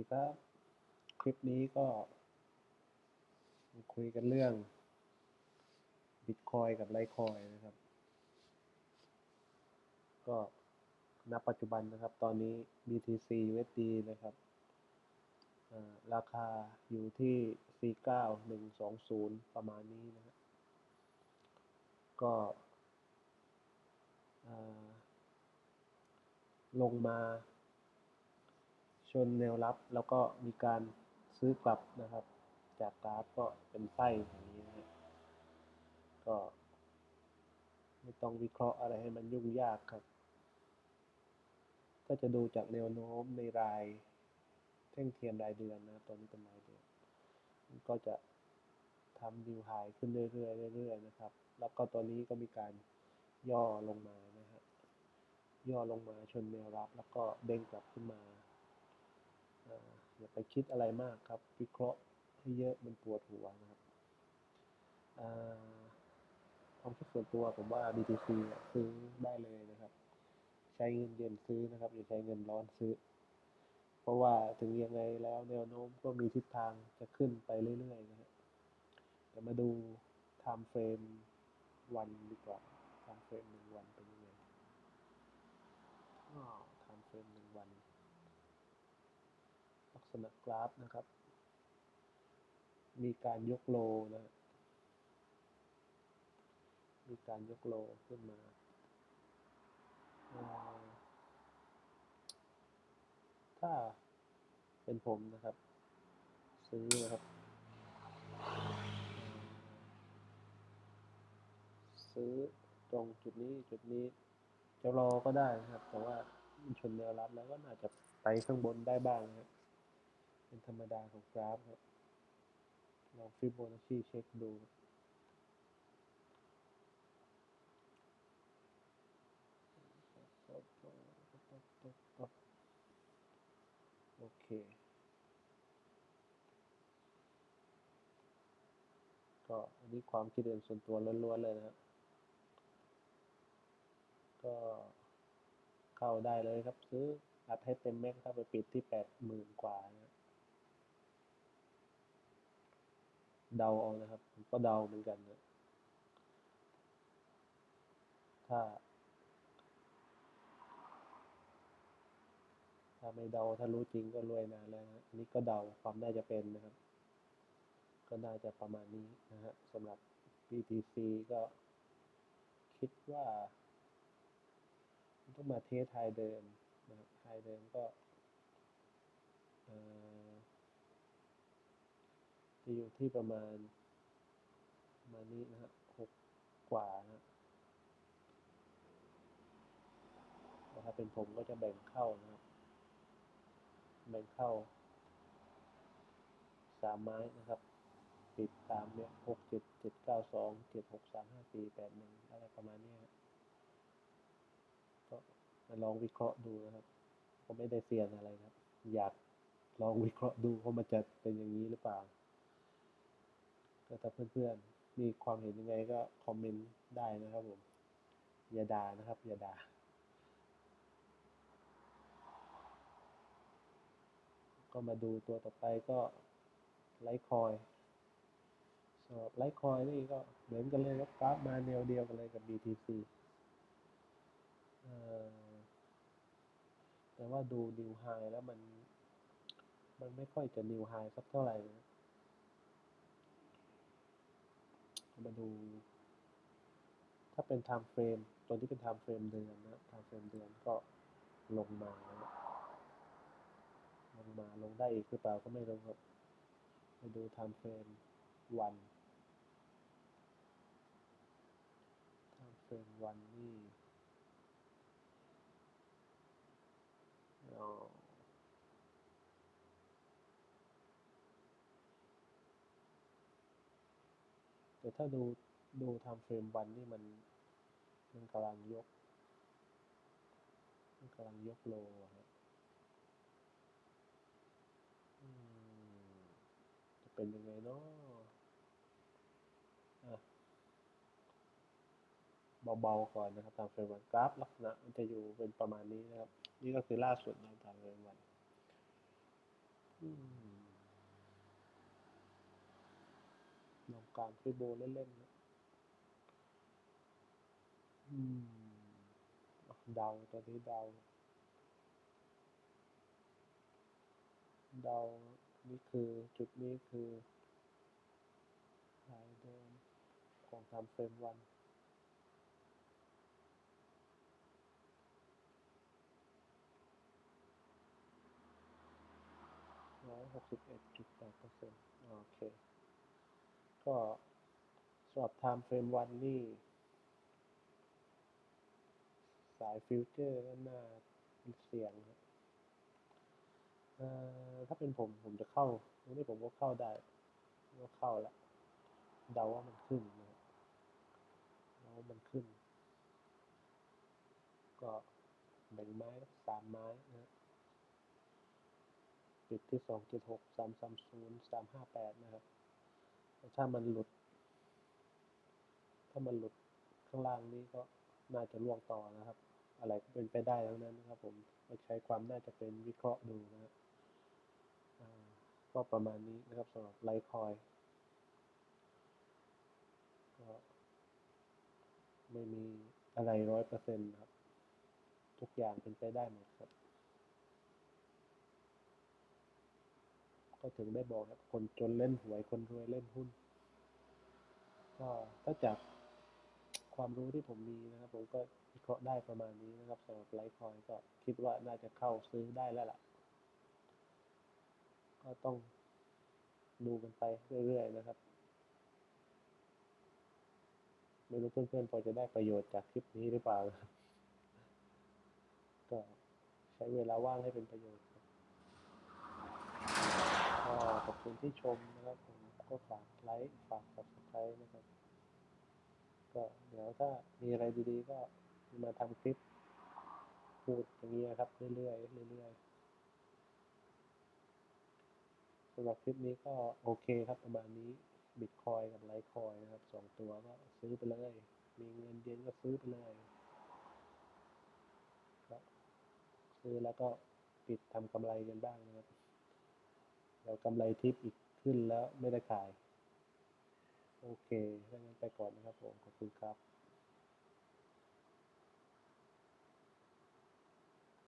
ดีครับคลิปนี้ก็คุยกันเรื่องบิตคอยกับไลคอยนะครับ ก็ณปัจจุบันนะครับ ตอนนี้ BTC USD นะครับราคาอยู่ที่ 49120 ประมาณนี้นะฮะก็ลงมา ชนแนวรับ แล้วก็มีการซื้อกลับนะครับ จากกราฟก็เป็นไส้อย่างนี้นะครับก็ ไม่ต้องวิเคราะห์อะไรให้มันยุ่งยากครับ ก็จะดูจากแนวโน้มในรายแท่งเทียนรายเดือนนะครับตอนนี้เป็นรายเดือนก็จะทำนิวไฮขึ้นเรื่อยๆเรื่อยๆนะครับ แล้วก็ตัวนี้ก็มีการย่อลงมานะฮะย่อลงมาชนแนวรับ แล้วก็เด้งกลับขึ้นมา อย่าไปคิดอะไรมากครับ วิเคราะห์ให้เยอะมันปวดหัวนะครับความคิดส่วนตัวผมว่า BTC ซื้อได้เลยนะครับ ใช้เงินเย็นซื้อนะครับอย่าใช้เงินร้อนซื้อ เพราะว่าถึงยังไงแล้วแนวโน้มก็มีทิศทางจะขึ้นไปเรื่อยๆนะฮะแต่มาดู time frame วันดีกว่า time frame หนึ่งวันเป็นยังไงก็ time frame หนึ่งวัน ษณะกราฟนะครับ มีการยกโลนะมีการยกโลขึ้นมา ถ้าเป็นผมนะครับ ซื้อนะครับ ซื้อตรงจุดนี้จุดนี้จะรอก็ได้นะครับ แต่ว่ามันชนแนวรับแล้วก็น่าจะไปข้างบนได้บ้างนะครับ เป็นธรรมดาของกราฟครับลองฟิโบนัชชีเช็คดูโอเค ก็อันนี้ความคิดเห็นส่วนตัวล้วนๆเลยนะครับ ก็เข้าได้เลยครับ ซื้ออัดให้เต็มแม็กซ์ครับไปปิดที่แปดหมื่นกว่านะ เดาเอานะครับผมก็เดาเหมือนกันนะถ้า ถ้าไม่เดาถ้ารู้จริงก็รวยนานแล้วนะอันนี้ก็เดาความน่าจะเป็นนะครับ ก็น่าจะประมาณนี้นะฮะสำหรับ BTC ก็คิดว่าต้องมาเทสไฮเดิมนะครับไฮเดิมก็เอ่อ จะอยู่ที่ประมาณมานี้นะฮะหกกว่านะฮะแต่ถ้าเป็นผมก็จะแบ่งเข้านะครับ แบ่งเข้าสามไม้นะครับปิดตามเนี่ยหกเจ็ดเจ็ดเก้าสองเจ็ดหกสามห้าสี่แปดหนึ่งอะไรประมาณเนี้ยครับก็มาลองวิเคราะห์ดูนะครับผมไม่ได้เซียนอะไรครับ อยากลองวิเคราะห์ดูว่ามันจะเป็นอย่างนี้หรือเปล่า ก็ถ้าเพื่อนๆ มีความเห็นยังไงก็คอมเมนต์ได้นะครับผม อย่าด่านะครับอย่าด่าก็มาดูตัวต่อไปก็ไลท์คอยสำหรับไลท์คอยนี่ก็เหมือนกันเลยครับกราฟมาแนวเดียวกันเลยกับ BTC แต่ว่าดูนิวไฮแล้วมัน มันไม่ค่อยจะนิวไฮสักเท่าไหร่นะ มาดู ถ้าเป็น time frame ตัวที่เป็น time frame เดือนนะ time frame เดือนก็ลงมาลงมาลงได้อีกหรือเปล่าก็ไม่รู้ครับมาดู time frame วัน time frame วันนี่อ๋อ แต่ถ้าดูดู time frame วันนี่มัน มันกำลังยก มันกำลังยกโลอะจะเป็นยังไงเนาะเบาๆก่อนนะครับ time frame วันกราฟลักษณะมันจะอยู่เป็นประมาณนี้นะครับ นี่ก็คือล่าสุดนะ time frame วันอืม การฟิโบเล่นๆนะอืมเดาตอนนี้เดา เดา นี่คือจุดนี้คือหายเดิมของทำเฟรมวันร้อยหกสิบเอ็ดจุดแปดเปอร์เซ็นต์ ก็สำหรับ time frame วันนี่ สายฟิวเจอร์ก็น่าเสียงครับเอ่อถ้าเป็นผมผมจะเข้าวันนี้ผมก็เข้าได้ก็เข้าแล้วเดาว่ามันขึ้นนะครับเดาว่ามันขึ้น ก็แบ่งไม้สามไม้นะปิดที่สองจุดหกสามสามศูนย์สามห้าแปดนะครับ ถ้ามันหลุด ถ้ามันหลุดข้างล่างนี้ก็น่าจะล่วงต่อนะครับ อะไรก็เป็นไปได้ทั้งนั้นนะครับ ผมใช้ความน่าจะเป็นวิเคราะห์ดูนะก็ประมาณนี้นะครับสำหรับไลคอยก็ไม่มีอะไรร้อยเปอร์เซ็นต์ครับ ทุกอย่างเป็นไปได้หมดครับ ก็ถึงได้บอกครับคนจนเล่นหวยคนรวยเล่นหุ้น ก็ถ้าจากความรู้ที่ผมมีนะครับ ผมก็วิเคราะห์ได้ประมาณนี้นะครับสำหรับไลท์คอยก็คิดว่าน่าจะเข้าซื้อได้แล้วล่ะ ก็ต้องดูกันไปเรื่อยๆนะครับไม่รู้เพื่อนๆพอจะได้ประโยชน์จากคลิปนี้หรือเปล่า ก็ใช้เวลาว่างให้เป็นประโยชน์ครับก็ขอบคุณ ที่ชมนะครับผมก็ฝากไลค์ฝาก subscribe นะครับ ก็เดี๋ยวถ้ามีอะไรดีๆ ก็มาทำคลิปพูดอย่างนี้ยครับ เรื่อยๆเรื่อยๆสำหรับคลิปนี้ก็โอเคครับประมาณนี้บิตคอยกับไลท์คอยนะครับสองตัวก็ซื้อไปเลย มีเงินเย็นก็ซื้อไปเลยซื้อแล้วก็ปิดทำกำไรกันบ้างนะครับ เรากำไรทิปอีกขึ้นแล้วไม่ได้ขาย โอเคถ้างั้นไปก่อนนะครับผม ขอบคุณครับ